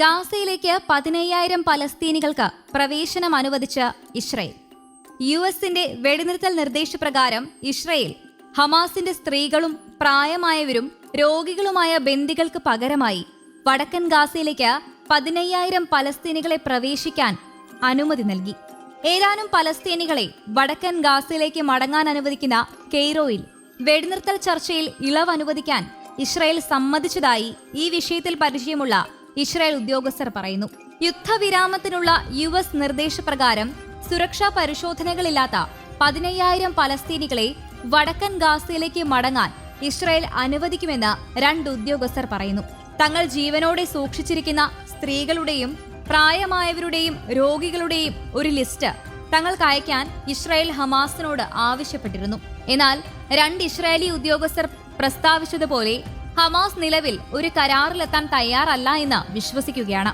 ഗാസയിലേക്ക് പതിനയ്യായിരം പലസ്തീനികൾക്ക് പ്രവേശനം അനുവദിച്ച ഇസ്രയേൽ. യു എസിന്റെ വെടിനിർത്തൽ നിർദ്ദേശപ്രകാരം ഇസ്രയേൽ ഹമാസിന്റെ സ്ത്രീകളും പ്രായമായവരും രോഗികളുമായ ബന്ദികൾക്ക് പകരമായി വടക്കൻ ഗാസയിലേക്ക് പതിനയ്യായിരം പലസ്തീനികളെ പ്രവേശിക്കാൻ അനുമതി നൽകി. ഏതാനും പലസ്തീനികളെ വടക്കൻ ഗാസയിലേക്ക് മടങ്ങാൻ അനുവദിക്കുന്ന കെയ്റോയിൽ വെടിനിർത്തൽ ചർച്ചയിൽ ഇളവ് അനുവദിക്കാൻ ഇസ്രയേൽ സമ്മതിച്ചതായി ഈ വിഷയത്തിൽ പരിചയമുള്ള ഇസ്രായേൽ ഉദ്യോഗസ്ഥർ പറയുന്നു. യുദ്ധവിരാമത്തിനുള്ള യു എസ് നിർദ്ദേശപ്രകാരം സുരക്ഷാ പരിശോധനകളില്ലാത്ത പതിനയ്യായിരം പലസ്തീനികളെ വടക്കൻ ഗാസയിലേക്ക് മടങ്ങാൻ ഇസ്രായേൽ അനുവദിക്കുമെന്ന് രണ്ട് ഉദ്യോഗസ്ഥർ പറയുന്നു. തങ്ങൾ ജീവനോടെ സൂക്ഷിച്ചിരിക്കുന്ന സ്ത്രീകളുടെയും പ്രായമായവരുടെയും രോഗികളുടെയും ഒരു ലിസ്റ്റ് തങ്ങൾക്ക് അയക്കാൻ ഇസ്രായേൽ ഹമാസിനോട് ആവശ്യപ്പെട്ടിരുന്നു. എന്നാൽ രണ്ട് ഇസ്രായേലി ഉദ്യോഗസ്ഥർ പ്രസ്താവിച്ചതുപോലെ ഹമാസ് നിലവിൽ ഒരു കരാറിലെത്താൻ തയ്യാറല്ല എന്ന് വിശ്വസിക്കുകയാണ്.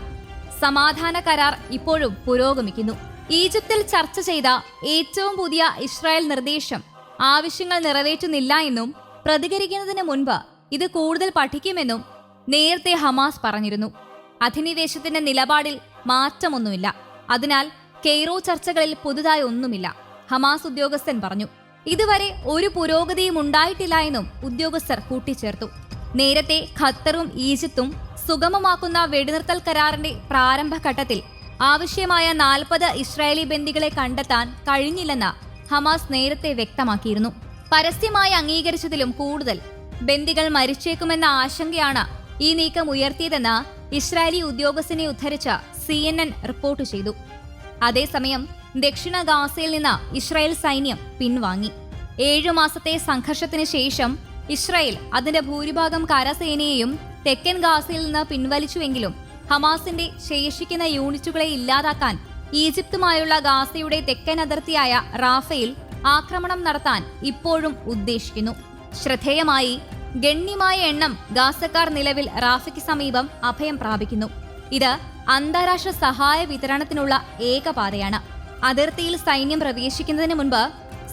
സമാധാന കരാർ ഇപ്പോഴും പുരോഗമിക്കുന്നു. ഈജിപ്തിൽ ചർച്ച ചെയ്ത ഏറ്റവും പുതിയ ഇസ്രായേൽ നിർദ്ദേശം ആവശ്യങ്ങൾ നിറവേറ്റുന്നില്ല എന്നും പ്രതികരിക്കുന്നതിന് മുൻപ് ഇത് കൂടുതൽ പഠിക്കുമെന്നും നേരത്തെ ഹമാസ് പറഞ്ഞിരുന്നു. അധിനിവേശത്തിന്റെ നിലപാടിൽ മാറ്റമൊന്നുമില്ല. അതിനാൽ കെയ്റോ ചർച്ചകളിൽ പുതുതായി ഒന്നുമില്ല ഹമാസ് ഉദ്യോഗസ്ഥൻ പറഞ്ഞു. ഇതുവരെ ഒരു പുരോഗതിയും ഉണ്ടായിട്ടില്ല എന്നും ഉദ്യോഗസ്ഥർ കൂട്ടിച്ചേർത്തു. നേരത്തെ ഖത്തറും ഈജിപ്തും സുഗമമാക്കുന്ന വെടിനിർത്തൽ കരാറിന്റെ പ്രാരംഭഘട്ടത്തിൽ ആവശ്യമായ നാൽപ്പത് ഇസ്രായേലി ബന്ദികളെ കണ്ടെത്താൻ കഴിഞ്ഞില്ലെന്ന് ഹമാസ് നേരത്തെ വ്യക്തമാക്കിയിരുന്നു. പരസ്യമായി അംഗീകരിച്ചതിലും കൂടുതൽ ബന്ദികൾ മരിച്ചേക്കുമെന്ന ആശങ്കയാണ് ഈ നീക്കം ഉയർത്തിയതെന്ന് ഇസ്രായേലി ഉദ്യോഗസ്ഥനെ ഉദ്ധരിച്ച സി എൻ എൻ റിപ്പോർട്ട് ചെയ്തു. അതേസമയം ദക്ഷിണ ഗാസയിൽ നിന്ന് ഇസ്രായേൽ സൈന്യം പിൻവാങ്ങി. ഏഴു മാസത്തെ സംഘർഷത്തിന് ശേഷം ഇസ്രായേൽ അതിന്റെ ഭൂരിഭാഗം കരസേനയെയും തെക്കൻ ഗാസയിൽ നിന്ന് പിൻവലിച്ചുവെങ്കിലും ഹമാസിന്റെ ശേഷിക്കുന്ന യൂണിറ്റുകളെ ഇല്ലാതാക്കാൻ ഈജിപ്തുമായുള്ള ഗാസയുടെ തെക്കൻ അതിർത്തിയായ റാഫയിൽ ആക്രമണം നടത്താൻ ഇപ്പോഴും ഉദ്ദേശിക്കുന്നു. ശ്രദ്ധേയമായി ഗണ്യമായ എണ്ണം ഗാസക്കാർ നിലവിൽ റാഫയ്ക്ക് സമീപം അഭയം പ്രാപിക്കുന്നു. ഇത് അന്താരാഷ്ട്ര സഹായ വിതരണത്തിനുള്ള ഏക പാതയാണ് അതിർത്തിയിൽ സൈന്യം പ്രവേശിക്കുന്നതിന് മുൻപ്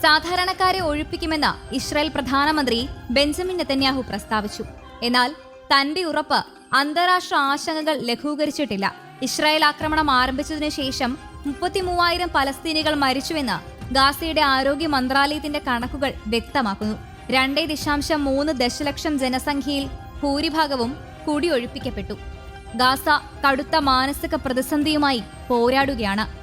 സാധാരണക്കാരെ ഒഴിപ്പിക്കുമെന്ന് ഇസ്രായേൽ പ്രധാനമന്ത്രി ബെഞ്ചമിൻ നെതന്യാഹു പ്രസ്താവിച്ചു. എന്നാൽ തന്റെ ഉറപ്പ് അന്താരാഷ്ട്ര ആശങ്കകൾ ലഘൂകരിച്ചിട്ടില്ല. ഇസ്രായേൽ ആക്രമണം ആരംഭിച്ചതിനു ശേഷം മുപ്പത്തിമൂവായിരം പലസ്തീനികൾ മരിച്ചുവെന്ന് ഗാസയുടെ ആരോഗ്യ മന്ത്രാലയത്തിന്റെ കണക്കുകൾ വ്യക്തമാക്കുന്നു. രണ്ടേ ദശാംശം മൂന്ന് ദശലക്ഷം ജനസംഖ്യയിൽ ഭൂരിഭാഗവും കുടിയൊഴിപ്പിക്കപ്പെട്ടു. ഗാസ കടുത്ത മാനസിക പ്രതിസന്ധിയുമായി പോരാടുകയാണ്.